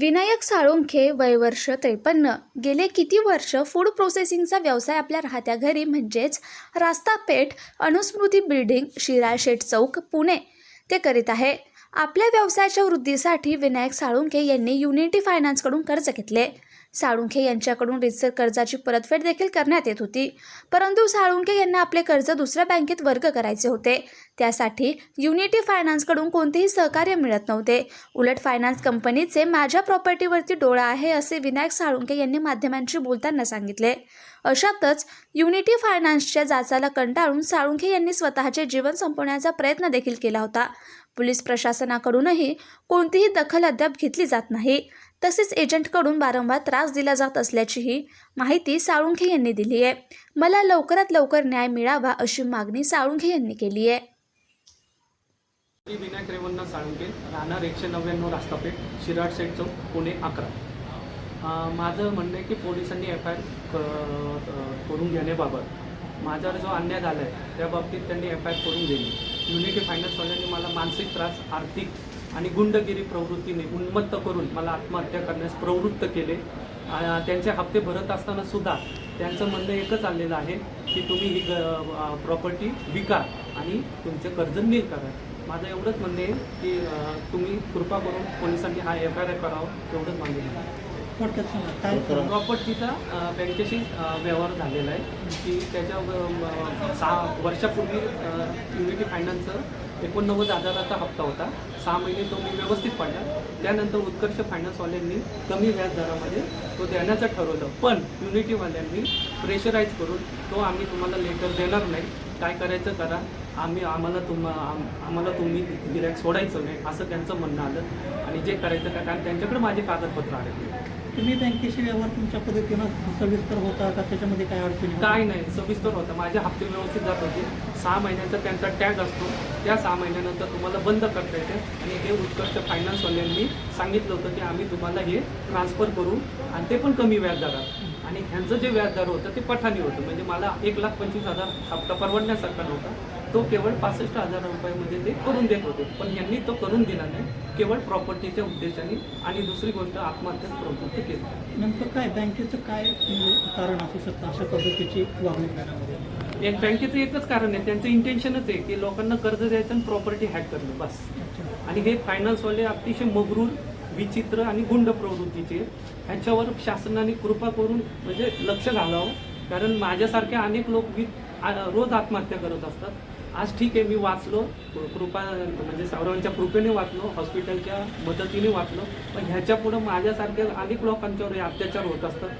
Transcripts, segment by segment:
विनायक साळुंखे वय वर्ष त्रेपन्न. गेले किती वर्ष फूड प्रोसेसिंगचा व्यवसाय आपल्या राहत्या घरी म्हणजेच रास्तापेठ अनुस्मृती बिल्डिंग शिराळशेठ चौक पुणे. ते करीत आहे. आपल्या व्यवसायाच्या वृद्धीसाठी विनायक साळुंखे यांनी युनिटी फायनान्सकडून कर्ज घेतले. साळुंखे यांच्याकडून रितसर कर्जाची परतफेड देखील करण्यात येत होती. परंतु साळुंखे यांना आपले कर्ज दुसऱ्या बँकेत वर्ग करायचे होते. त्यासाठी युनिटी फायनान्सकडून कोणतेही सहकार्य मिळत नव्हते. उलट फायनान्स कंपनीचे माझ्या प्रॉपर्टीवरती डोळा आहे असे विनायक साळुंके यांनी माध्यमांशी बोलताना सांगितले. अशातच युनिटी फायनान्सच्या जाचाला कंटाळून साळुंखे यांनी स्वतःचे जीवन संपवण्याचा प्रयत्न देखील केला होता. पोलीस प्रशासनाकडूनही कोणतीही दखल अद्याप घेतली जात नाही. तसेच एजंटकडून वारंवार त्रास दिला जात असल्याचीही माहिती साळुंखे यांनी दिली आहे. मला लवकरात लवकर न्याय मिळावा अशी मागणी साळुंखे यांनी केली आहे. मी विनायक रेवण्णा साळुंके राहणार एकशे नव्याण्णव रास्तापेठ शिराड सेट चौक पुणे अकरा. माझं म्हणणं आहे की पोलिसांनी एफ आय आर करून घेण्याबाबत माझ्यावर जो अन्याय झाला आहे त्या बाबतीत त्यांनी एफ आय आर करून घेणे. युनिटी फायनान्सवाल्यांनी मला मानसिक त्रास आर्थिक आणि गुंडगिरी प्रवृत्तीने उन्मत्त करून मला आत्महत्या करण्यास प्रवृत्त केले. त्यांचे हप्ते भरत असताना सुद्धा त्यांचं म्हणणं एकच आलेलं आहे की तुम्ही ही प्रॉपर्टी विका आणि तुमचे कर्ज नील करा. माझं एवढंच म्हणणे आहे की तुम्ही कृपा करून पोलिसांनी हा एफ आय आर करावा एवढंच मागणी आहे. प्रॉपर्टीचा बँकेशी व्यवहार झालेला आहे. की त्याच्या सहा वर्षापूर्वी अं, फायनान्सचं एकोणनव्वद हजाराचा हप्ता होता. सहा महिने तो मी व्यवस्थित पाडला. त्यानंतर उत्कर्ष फायनान्सवाल्यांनी कमी व्याज दरामध्ये तो देण्याचं ठरवलं. पण युनिटीवाल्यांनी प्रेशराईज करून तो आम्ही तुम्हाला लेटर देणार नाही. काय करायचं करा. आम्ही आम्हाला तुम आम- आम्हाला तुम्ही गिऱ्हाईक सोडायचं नाही असं त्यांचं म्हणणं आलं. आणि जे करायचं का कारण त्यांच्याकडे माझे कागदपत्र आले तुम्ही बँकेशी व्यवहार तुमच्या पद्धतीनं सविस्तर होता का? त्याच्यामध्ये काय अडचणी काय नाही सविस्तर होता. माझे हप्ते व्यवस्थित जात होते. सहा महिन्याचा त्यांचा टॅग असतो. त्या सहा महिन्यानंतर तुम्हाला बंद करता येते. आणि हे उत्कर्ष फायनान्सवाल्यांनी सांगितलं होतं की आम्ही तुम्हाला हे ट्रान्सफर करू. आणि ते पण कमी व्याजदरात आणि ह्यांचं जे व्याजदर होतं ते पठाणी होतं. म्हणजे मला एक लाख पंचवीस हजार हप्ता परवडण्यासारखा नव्हता. तो केवळ पासष्ट हजार रुपयामध्ये ते करून देत होते. पण यांनी तो करून दिला नाही. केवळ प्रॉपर्टीच्या उद्देशाने आणि दुसरी गोष्ट आत्महत्याच प्रवृत्त केली. नेमकं काय? बँकेचं काय म्हणजे कारण असू शकतं अशा पद्धतीची वागणूक करण्यामध्ये? एक बँकेचं एकच कारण आहे. त्यांचं इंटेन्शनच आहे की लोकांना कर्ज द्यायचं आणि प्रॉपर्टी हॅक करणं. बस. आणि हे फायनान्सवाले अतिशय मगरूर विचित्र आणि गुंड प्रवृत्तीचे. ह्याच्यावर शासनाने कृपा करून म्हणजे लक्ष घालावं. कारण माझ्यासारखे अनेक लोक रोज आत्महत्या करत असतात. आज ठीक आहे मी वाचलो. कृपा म्हणजे सर्वांच्या कृपेने वाचलो हॉस्पिटलच्या मदतीने वाचलो. पण ह्याच्या पुढं माझ्यासारख्या अनेक लोकांच्यावर हे अत्याचार होत असतात.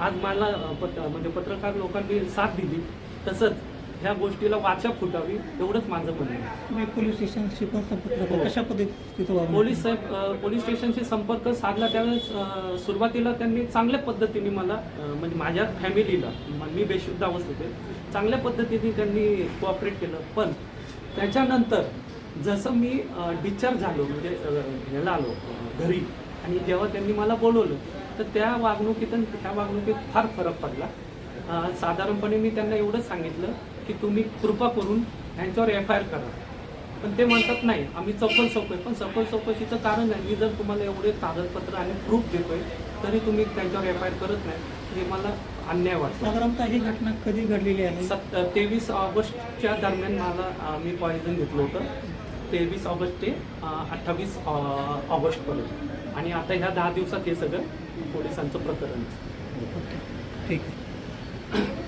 आज मला पत्र म्हणजे पत्रकार लोकांनी साथ दिली. तसंच ह्या गोष्टीला वाचा फुटावी एवढंच माझं म्हणणं आहे. तुम्ही पोलीस स्टेशनशी पण संपर्क हो. कशा पद्धतीचं वागणूक पोलीस साहेब अ, पोलीस स्टेशनशी संपर्क साधला त्यावेळेस अ, सुरुवातीला त्यांनी चांगल्या पद्धतीने मला अ, म्हणजे माझ्या फॅमिलीला म- मी बेशुद्ध अवस्थेत आहे चांगल्या पद्धतीने त्यांनी कोऑपरेट केलं. पण त्याच्यानंतर जसं मी डिस्चार्ज झालो म्हणजे अ, ह्याला आलो अ, घरी आणि जेव्हा त्यांनी मला बोलवलं तर त्या वागणुकीत आणि ह्या वागणुकीत फार फरक पडला. अ, साधारणपणे मी त्यांना एवढंच सांगितलं की तुम्ही कृपा करून ह्यांच्यावर एफ आय आर करा. पण ते म्हणतात नाही आम्ही चौकल चौकशी पण चौकल चौकशीचं कारण आहे मी जर तुम्हाला एवढे कागदपत्र आणि प्रूफ देतोय तरी तुम्ही त्यांच्यावर एफ आय आर करत नाही. हे मला अन्याय वाटतो. साधारणतः ही घटना कधी घडलेली आहे? सत् तेवीस ऑगस्टच्या दरम्यान मला मी पॉयझन घेतलं होतं. तेवीस ऑगस्ट ते अठ्ठावीस ऑगस्टपर्यंत आणि आता ह्या दहा दिवसात हे सगळं पोलिसांचं प्रकरण. ठीक आहे.